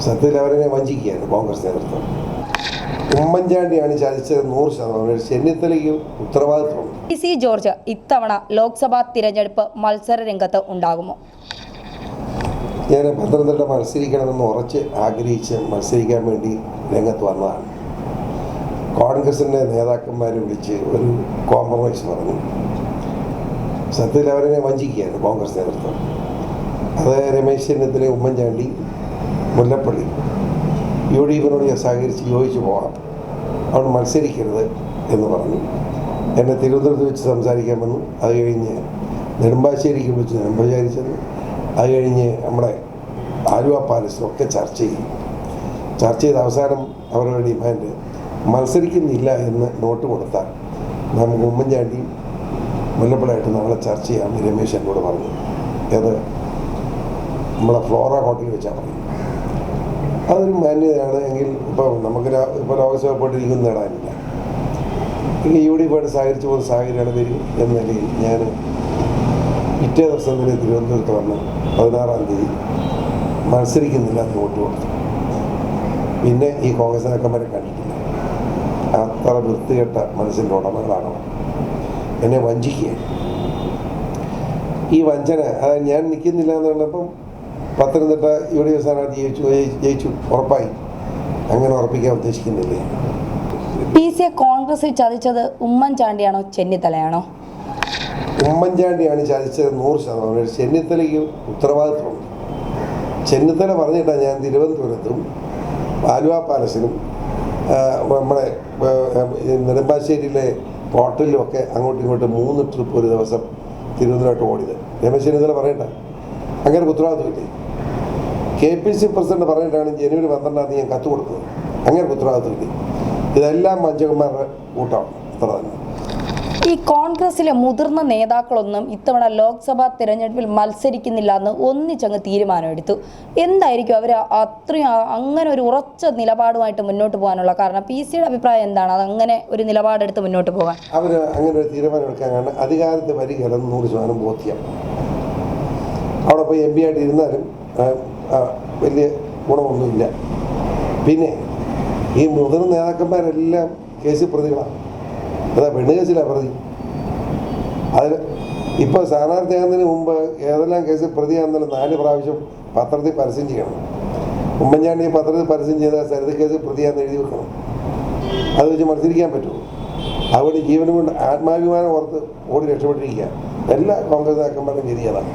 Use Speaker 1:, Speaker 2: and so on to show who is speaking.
Speaker 1: സത്യത്തിൽ അവരെ വഞ്ചിക്കുകയാണ് കോൺഗ്രസ് നേതൃത്വം. ഉമ്മൻചാണ്ടിയാണ് ചതിച്ചത് നൂറ് ശതമാനം. ചെന്നിത്തലയ്ക്ക് ഉത്തരവാദിത്വമുണ്ട്.
Speaker 2: പി സി ജോർജ് ഇത്തവണ ലോക്സഭാ തിരഞ്ഞെടുപ്പ് മത്സര രംഗത്ത് ഉണ്ടാകുമോ?
Speaker 1: ഞാൻ പത്തനംതിട്ട മത്സരിക്കണമെന്ന് ഉറച്ച് ആഗ്രഹിച്ച് മത്സരിക്കാൻ വേണ്ടി രംഗത്ത് വന്നതാണ്. കോൺഗ്രസിന്റെ നേതാക്കന്മാർ വിളിച്ച് ഒരു കോംപ്രമൈസ് പറഞ്ഞു. സത്യത്തിൽ അവരെ വഞ്ചിക്കുകയാണ് കോൺഗ്രസ് നേതൃത്വം. അത് രമേശ് ചെന്നിത്തല ഉമ്മൻചാണ്ടി മുല്ലപ്പള്ളി. യു ഡി എഫിനോട് ഞാൻ സഹകരിച്ച് യോജിച്ച് പോകാം അവിടെ മത്സരിക്കരുത് എന്ന് പറഞ്ഞു. എന്നെ തിരുവനന്തപുരത്ത് വെച്ച് സംസാരിക്കാൻ വന്നു. അത് കഴിഞ്ഞ് നെടുമ്പാശ്ശേരിക്ക് വെച്ച് നെടുമ്പാശ്ശേരി ചെന്നു. അത് കഴിഞ്ഞ് നമ്മുടെ ആലുവ പാലസിലൊക്കെ ചർച്ച ചെയ്യും ചർച്ച ചെയ്ത് അവസാനം അവരുടെ ഡിമാൻഡ് മത്സരിക്കുന്നില്ല എന്ന് നോട്ട് കൊടുത്താൽ നമുക്ക് ഉമ്മൻചാണ്ടിയും മുല്ലപ്പള്ളിയായിട്ട് നമ്മളെ ചർച്ച ചെയ്യാമെന്ന് രമേശ് എന്നോട് പറഞ്ഞു. അത് നമ്മളെ ഫ്ലോറ ഹോട്ടലിൽ വെച്ചാൽ പറയും അതൊരു മാന്യതയാണ് എങ്കിൽ ഇപ്പോൾ നമുക്ക് ഇപ്പോൾ ലോകസഭ നേടാനില്ല എങ്കിൽ യു ഡി എഫായിട്ട് സഹകരിച്ചു പോകുന്ന സാഹചര്യമാണ് വരും എന്ന നിലയിൽ ഞാൻ പിറ്റേ ദിവസം തന്നെ തിരുവനന്തപുരത്ത് വന്ന് പതിനാറാം തീയതി മത്സരിക്കുന്നില്ല എന്ന് വോട്ട് കൊടുത്തു. പിന്നെ ഈ കോൺഗ്രസ് നേക്കന്മാരെ കണ്ടിട്ടില്ല. അത്ര വൃത്തികെട്ട മനസ്സിന്റെ ഉടമകളാണ്. എന്നെ വഞ്ചിക്കുകയാണ്. ഈ വഞ്ചന അതായത് ഞാൻ നിൽക്കുന്നില്ല എന്ന് കണ്ടപ്പം പത്തനംതിട്ട യു ഡി എഫ് സ്ഥാനാർത്ഥി ജയിച്ചു ജയിച്ചു. ഉറപ്പായി. അങ്ങനെ ഉറപ്പിക്കാൻ ഉദ്ദേശിക്കുന്നില്ലേ?
Speaker 2: പി സിയെ കോൺഗ്രസ് ചതിച്ചത് ഉമ്മൻചാണ്ടിയാണോ ചെന്നിത്തലയാണോ?
Speaker 1: ഉമ്മൻചാണ്ടിയാണ് ചതിച്ചത് നൂറ് ശതമാനം. ചെന്നിത്തലയ്ക്ക് ഉത്തരവാദിത്വമുണ്ട്. ചെന്നിത്തല പറഞ്ഞിട്ടാണ് ഞാൻ തിരുവനന്തപുരത്തും ആലുവ പാലസിലും നമ്മുടെ നെടുമ്പാശ്ശേരിയിലെ ഹോട്ടലിലും ഒക്കെ അങ്ങോട്ടും ഇങ്ങോട്ടും മൂന്ന് ട്രിപ്പ് ഒരു ദിവസം തിരുവനന്തപുരത്ത് ഓടിയത്. രമേശ് ചെന്നിത്തല പറയണ്ട. അങ്ങനെ ഉത്തരവാദിത്വമില്ലേ? കെ പി സി പ്രസിഡന്റ് പറഞ്ഞിട്ടാണ് ജനുവരി പന്ത്രണ്ടാം തീയതി ഞാൻ കത്ത് കൊടുത്തത്. അങ്ങനെ ഉത്തരവാദിത്വമില്ലേ ഇതെല്ലാം വഞ്ചകന്മാരുടെ കൂട്ടമാണ് അത്ര തന്നെ.
Speaker 2: ഈ കോൺഗ്രസിലെ മുതിർന്ന നേതാക്കളൊന്നും ഇത്തവണ ലോക്സഭാ തിരഞ്ഞെടുപ്പിൽ മത്സരിക്കുന്നില്ല എന്ന് ഒന്നിച്ചങ്ങ് തീരുമാനമെടുത്തു. എന്തായിരിക്കും അവർ അത്രയും അങ്ങനെ ഒരു ഉറച്ച നിലപാടുമായിട്ട് മുന്നോട്ട് പോകാനുള്ള കാരണം? പി സിയുടെ അഭിപ്രായം എന്താണ്? അത് അങ്ങനെ ഒരു നിലപാടെടുത്ത് മുന്നോട്ട് പോകാൻ.
Speaker 1: അവർ അങ്ങനെ ഒരു തീരുമാനം അധികാരത്തെ വരികയില്ലെന്ന് നൂറ് ശതമാനം ബോധ്യം. അവിടെ പോയി എം പി ആയിട്ട് ഇരുന്നാലും വലിയ ഗുണമൊന്നുമില്ല. പിന്നെ ഈ മുതിർന്ന നേതാക്കന്മാരെല്ലാം കേസിൽ പ്രതികളാണ്. അതാ പെണ്ണ് കേസിലാണ് പ്രതി. അതിന് ഇപ്പോൾ സ്ഥാനാർത്ഥിയാകുന്നതിന് മുമ്പ് ഏതെല്ലാം കേസിൽ പ്രതിയാണെന്നാലും നാല് പ്രാവശ്യം പത്രത്തിൽ പരസ്യം ചെയ്യണം. ഉമ്മൻചാണ്ടി പത്രത്തിൽ പരസ്യം ചെയ്താൽ സരിത കേസിൽ പ്രതിയാന്ന് എഴുതി വെക്കണം. അത് വെച്ച് മത്സരിക്കാൻ പറ്റുമോ അതുകൊണ്ട് ജീവനും കൊണ്ട് ആത്മാഭിമാനം ഓർത്ത് ഓടി രക്ഷപ്പെട്ടിരിക്കുക. എല്ലാ കോൺഗ്രസ് നേതാക്കന്മാരും ഗതിയതാണ്